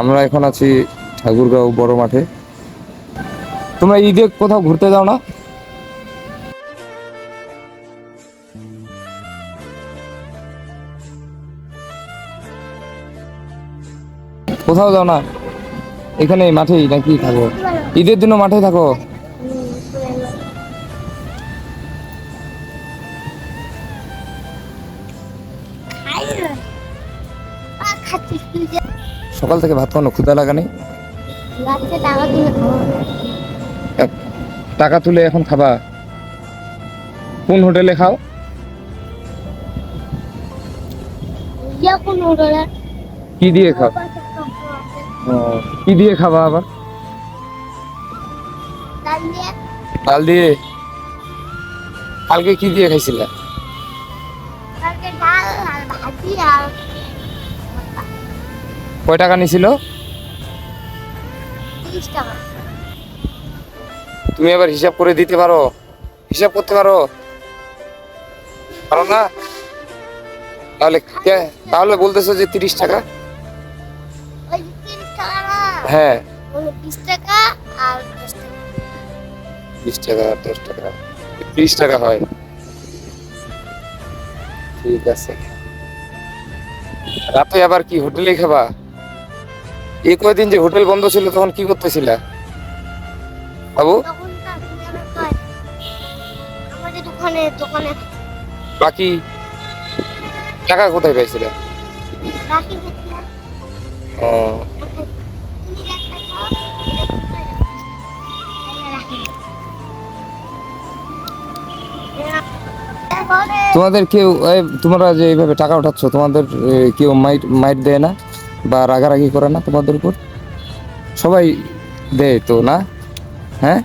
আমরা এখন আছি ঠাকুরগাঁও বড় মাঠে। তোমরা ঈদে কোথাও ঘুরতে যাও না? কোথাও যাও না? এখানে মাঠেই নাকি থাকো? ঈদের দিনও মাঠে থাকো? সকাল থেকে ভাত খাওয়ানো ক্ষুদা লাগা নেই? টাকা তুলে এখন খাবা। কোন হোটেলে খাও? কি দিয়ে খাও? কি দিয়ে খাবা আবার? ডাল দিয়ে। কালকে কি দিয়ে খাইছিলে? কয় টাকা নিছিল? তুমি আবার হিসাব করে দিতে পারো। হিসাব করতে পারো। পারো না? তাহলে তাহলে বলতেছো যে তিরিশ টাকা? হ্যাঁ। বিশ টাকা আর টাকা। বিশ টাকা আর দশ টাকা। ত্রিশ টাকা হয়। ঠিক আছে। রাতে আবার কি হোটেলে খাবা? এই কয়দিন যে হোটেল বন্ধ ছিল তখন কি করতেছিলা? বাবু? বাকি টাকা কোথায় পাইছিলা? ও। তোমাদের কেউ তোমরা যে এইভাবে টাকা উঠাচ্ছ তোমাদের কেউ মাইট মাইট দেয় না? বা রাগারাগি করে না তোমাদের উপর? সবাই দেয় তো না? হ্যাঁ।